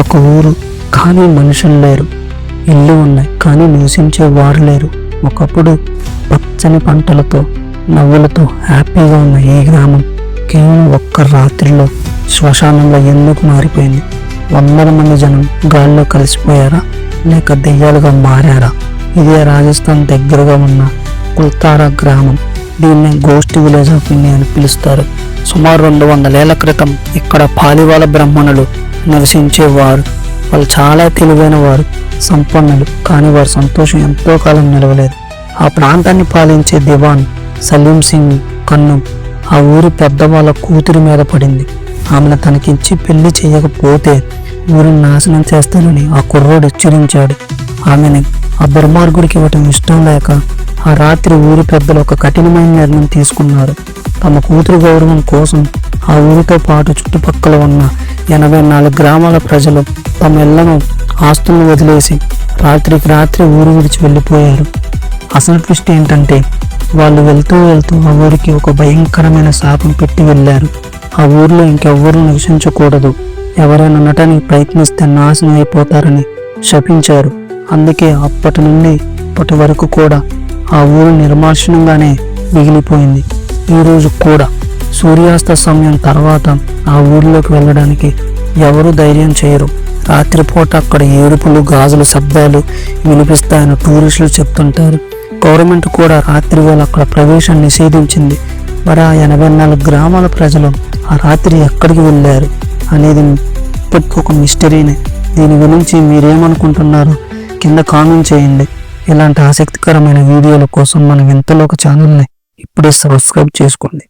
ఒక ఊరు కానీ మనుషులు లేరు. ఇల్లు ఉన్నాయి కానీ నివసించే వారు లేరు. ఒకప్పుడు పచ్చని పంటలతో నవ్వులతో హ్యాపీగా ఉన్న ఈ గ్రామం కేవలం ఒక్క రాత్రిలో శ్మశానంలో ఎందుకు మారిపోయింది? వందల మంది జనం గాల్లో కలిసిపోయారా? లేక దెయ్యాలుగా మారారా? ఇదే రాజస్థాన్ దగ్గరగా ఉన్న కుల్తారా గ్రామం. దీన్ని గోష్ఠి విలేజ్ ఆఫ్ ఇండియా అని పిలుస్తారు. సుమారు రెండు వందలేళ్ళ క్రితం ఇక్కడ పాలివాల బ్రాహ్మణులు నివసించేవారు. వాళ్ళు చాలా తెలివైన వారు సంపన్నులు. కానీ వారి సంతోషం ఎంతో కాలం నిలవలేదు. ఆ ప్రాంతాన్ని పాలించే దివాన్ సలీం సింగ్ కన్ను ఆ ఊరి పెద్దవాళ్ళ కూతురి మీద పడింది. ఆమెను తనకిచ్చి పెళ్ళి చేయకపోతే ఊరిని నాశనం చేస్తానని ఆ కుర్రోడు హెచ్చరించాడు. ఆమెని ఆ దుర్మార్గుడికి ఇవ్వటం ఇష్టం లేక ఆ రాత్రి ఊరి పెద్దలు ఒక కఠినమైన నిర్ణయం తీసుకున్నారు. తమ కూతురు గౌరవం కోసం ఆ ఊరితో పాటు చుట్టుపక్కల ఉన్న ఎనభై నాలుగు గ్రామాల ప్రజలు తమ ఇళ్ళను ఆస్తులను వదిలేసి రాత్రికి రాత్రి ఊరు విడిచి వెళ్ళిపోయారు. అసలు ట్విస్ట్ ఏంటంటే వాళ్ళు వెళ్తూ వెళ్తూ ఆ ఊరికి ఒక భయంకరమైన శాపం పెట్టి వెళ్ళారు. ఆ ఊర్లో ఇంకెవ్వరూ నివసించకూడదు. ఎవరైనా ఉండటానికి ప్రయత్నిస్తే నాశనం అయిపోతారని శపించారు. అందుకే అప్పటి నుండి ఇప్పటి వరకు కూడా ఆ ఊరు నిర్మానుష్యంగానే మిగిలిపోయింది. ఈరోజు రోజు కూడా సూర్యాస్త సమయం తర్వాత ఆ ఊరిలోకి వెళ్ళడానికి ఎవరు ధైర్యం చేయరు. రాత్రిపూట అక్కడ ఏడుపులు గాజుల శబ్దాలు వినిపిస్తాయని టూరిస్టులు చెప్తుంటారు. గవర్నమెంట్ కూడా రాత్రి వేళ అక్కడ ప్రవేశం నిషేధించింది. మరి ఆ ఎనభై నాలుగు గ్రామాల ప్రజలు ఆ రాత్రి ఎక్కడికి వెళ్ళారు అనేది ఇప్పటికీ ఒక మిస్టరీనే. దీని గురించి మీరేమనుకుంటున్నారు కింద కామెంట్ చేయండి. ఇలాంటి ఆసక్తికరమైన వీడియోల కోసం మన వింతలో ఒక ఛానల్ని ఇప్పుడే సబ్స్క్రైబ్ చేసుకోండి